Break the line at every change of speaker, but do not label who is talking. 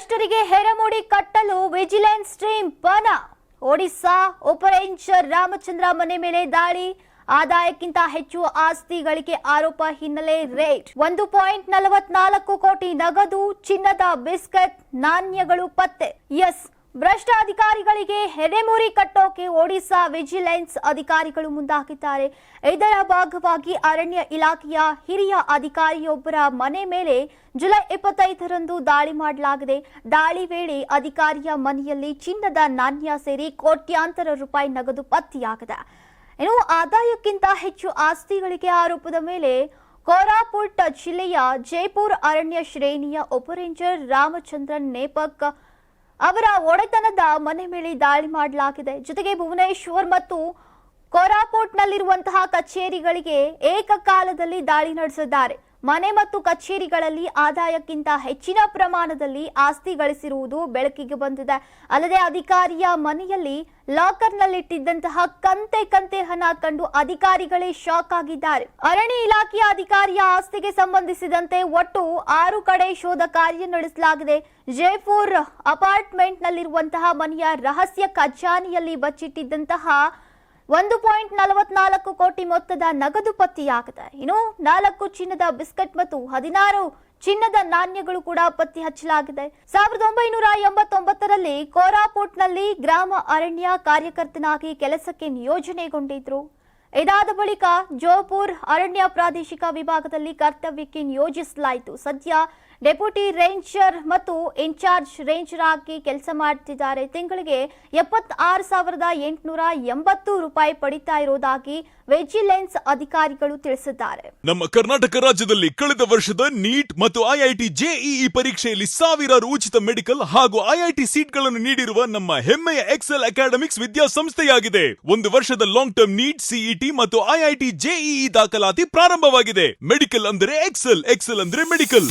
ಭ್ರಷ್ಟರಿಗೆ ಹೆರಮೋಡಿ ಕಟ್ಟಲು vigilance team ಪನ. ಒಡಿಸ್ಸಾ ಉಪರೇಂಜರ್ ರಾಮಚಂದ್ರ ಮನೆ ಮೇಲೆ ದಾಳಿ. ಆದಾಯಕ್ಕಿಂತ ಹೆಚ್ಚು ಆಸ್ತಿ ಗಳಿಕೆ ಆರೋಪ ಹಿನ್ನೆಲೆ ರೇಟ್ ಒಂದು ಪಾಯಿಂಟ್ ನಲವತ್ನಾಲ್ಕು ಕೋಟಿ ನಗದು ಚಿನ್ನದ ಬಿಸ್ಕೆಟ್ ನಾಣ್ಯಗಳು ಪತ್ತೆ. ಎಸ್ ಭ್ರಷ್ಟ ಅಧಿಕಾರಿಗಳಿಗೆ ಹೆಡೆಮುರಿ ಕಟ್ಟೋಕೆ ಒಡಿಶಾ ವಿಜಿಲೆನ್ಸ್ ಅಧಿಕಾರಿಗಳು ಮುಂದಾಗಿದ್ದಾರೆ. ಇದರ ಭಾಗವಾಗಿ ಅರಣ್ಯ ಇಲಾಖೆಯ ಹಿರಿಯ ಅಧಿಕಾರಿಯೊಬ್ಬರ ಮನೆ ಮೇಲೆ ಜುಲೈ ಇಪ್ಪತ್ತೈದರಂದು ದಾಳಿ ಮಾಡಲಾಗಿದೆ. ದಾಳಿ ವೇಳೆ ಅಧಿಕಾರಿಯ ಮನೆಯಲ್ಲಿ ಚಿನ್ನದ ನಾಣ್ಯ ಸೇರಿ ಕೋಟ್ಯಾಂತರ ರೂಪಾಯಿ ನಗದು ಪತ್ತೆಯಾಗಿದೆ. ಇನ್ನು ಆದಾಯಕ್ಕಿಂತ ಹೆಚ್ಚು ಆಸ್ತಿಗಳಿಗೆ ಆರೋಪದ ಮೇಲೆ ಕೋರಾಪುಟ್ ಜಿಲ್ಲೆಯ ಜೈಪುರ್ ಅರಣ್ಯ ಶ್ರೇಣಿಯ ಉಪರೇಂಜರ್ ರಾಮಚಂದ್ರನ್ ನೇಪಕ್ ಅವರ ಒಡೆತನದ ಮನೆ ಮೇಲೆ ದಾಳಿ ಮಾಡಲಾಗಿದೆ. ಜೊತೆಗೆ ಭುವನೇಶ್ವರ್ ಮತ್ತು ಕೋರಾಪುಟ್ನಲ್ಲಿರುವಂತಹ ಕಚೇರಿಗಳಿಗೆ ಏಕಕಾಲದಲ್ಲಿ ದಾಳಿ ನಡೆಸಿದ್ದಾರೆ. ಮನೆ ಮತ್ತು ಕಚೇರಿಗಳಲ್ಲಿ ಆದಾಯಕ್ಕಿಂತ ಹೆಚ್ಚಿನ ಪ್ರಮಾಣದಲ್ಲಿ ಆಸ್ತಿ ಗಳಿಸಿರುವುದು ಬೆಳಕಿಗೆ ಬಂದಿದೆ. ಅಲ್ಲದೆ ಅಧಿಕಾರಿಯ ಮನೆಯಲ್ಲಿ ಲಾಕರ್ನಲ್ಲಿಟ್ಟಿದ್ದಂತಹ ಕಂತೆ ಕಂತೆ ಹಣ ಕಂಡು ಅಧಿಕಾರಿಗಳೇ ಶಾಕ್ ಆಗಿದ್ದಾರೆ. ಅರಣ್ಯ ಇಲಾಖೆಯ ಅಧಿಕಾರಿಯ ಆಸ್ತಿಗೆ ಸಂಬಂಧಿಸಿದಂತೆ ಒಟ್ಟು ಆರು ಕಡೆ ಶೋಧ ಕಾರ್ಯ ನಡೆಸಲಾಗಿದೆ. ಜೈಪುರ್ ಅಪಾರ್ಟ್ಮೆಂಟ್ನಲ್ಲಿರುವಂತಹ ಮನೆಯ ರಹಸ್ಯ ಖಜಾನೆಯಲ್ಲಿ ಬಚ್ಚಿಟ್ಟಿದ್ದಂತಹ ಒಂದು ಪಾಯಿಂಟ್ ನಲವತ್ನಾಲ್ಕು ಕೋಟಿ ಮೊತ್ತದ ನಗದು ಪತ್ತೆಯಾಗಿದೆ. ಇನ್ನು ನಾಲ್ಕು ಚಿನ್ನದ ಬಿಸ್ಕೆಟ್ ಮತ್ತು ಹದಿನಾರು ಚಿನ್ನದ ನಾಣ್ಯಗಳು ಕೂಡ ಪತ್ತೆ ಹಚ್ಚಲಾಗಿದೆ. ಸಾವಿರದ ಒಂಬೈನೂರ ಎಂಬತ್ತೊಂಬತ್ತರಲ್ಲಿ ಕೋರಾಪುಟ್ನಲ್ಲಿ ಗ್ರಾಮ ಅರಣ್ಯ ಕಾರ್ಯಕರ್ತನಾಗಿ ಕೆಲಸಕ್ಕೆ ನಿಯೋಜನೆಗೊಂಡಿದ್ರು. ಇದಾದ ಬಳಿಕ ಜೋಪುರ್ ಅರಣ್ಯ ಪ್ರಾದೇಶಿಕ ವಿಭಾಗದಲ್ಲಿ ಕರ್ತವ್ಯಕ್ಕೆ ನಿಯೋಜಿಸಲಾಯಿತು. ಸದ್ಯ ಡೆಪ್ಯೂಟಿ ರೇಂಜರ್ ಮತ್ತು ಇನ್ಚಾರ್ಜ್ ರೇಂಜರ್ ಆಗಿ ಕೆಲಸ ಮಾಡ್ತಿದ್ದಾರೆ. ತಿಂಗಳಿಗೆ ಎಪ್ಪತ್ತಾರು ಸಾವಿರದ ಎಂಟುನೂರ ಎಂಬತ್ತು ರೂಪಾಯಿ ಪಡಿತಾ ಇರೋದಾಗಿ ವಿಜಿಲೆನ್ಸ್ ಅಧಿಕಾರಿಗಳು ತಿಳಿಸಿದ್ದಾರೆ.
ನಮ್ಮ ಕರ್ನಾಟಕ ರಾಜ್ಯದಲ್ಲಿ ಕಳೆದ ವರ್ಷದ ನೀಟ್ ಮತ್ತು ಐಐಟಿ ಜೆಇಇ ಪರೀಕ್ಷೆಯಲ್ಲಿ ಸಾವಿರಾರು ಉಚಿತ ಮೆಡಿಕಲ್ ಹಾಗೂ ಐಐಟಿ ಸೀಟ್ಗಳನ್ನು ನೀಡಿರುವ ನಮ್ಮ ಹೆಮ್ಮೆಯ ಎಕ್ಸೆಲ್ ಅಕಾಡೆಮಿಕ್ಸ್ ವಿದ್ಯಾಸಂಸ್ಥೆಯಾಗಿದೆ. ಒಂದು ವರ್ಷದ ಲಾಂಗ್ ಟರ್ಮ್ ನೀಟ್, ಸಿಇಟಿ ಮತ್ತು ಐಐಟಿ ಜೆಇಇ ದಾಖಲಾತಿ ಪ್ರಾರಂಭವಾಗಿದೆ. ಮೆಡಿಕಲ್ ಅಂದರೆ ಎಕ್ಸೆಲ್ ಎಕ್ಸೆಲ್ ಅಂದ್ರೆ ಮೆಡಿಕಲ್.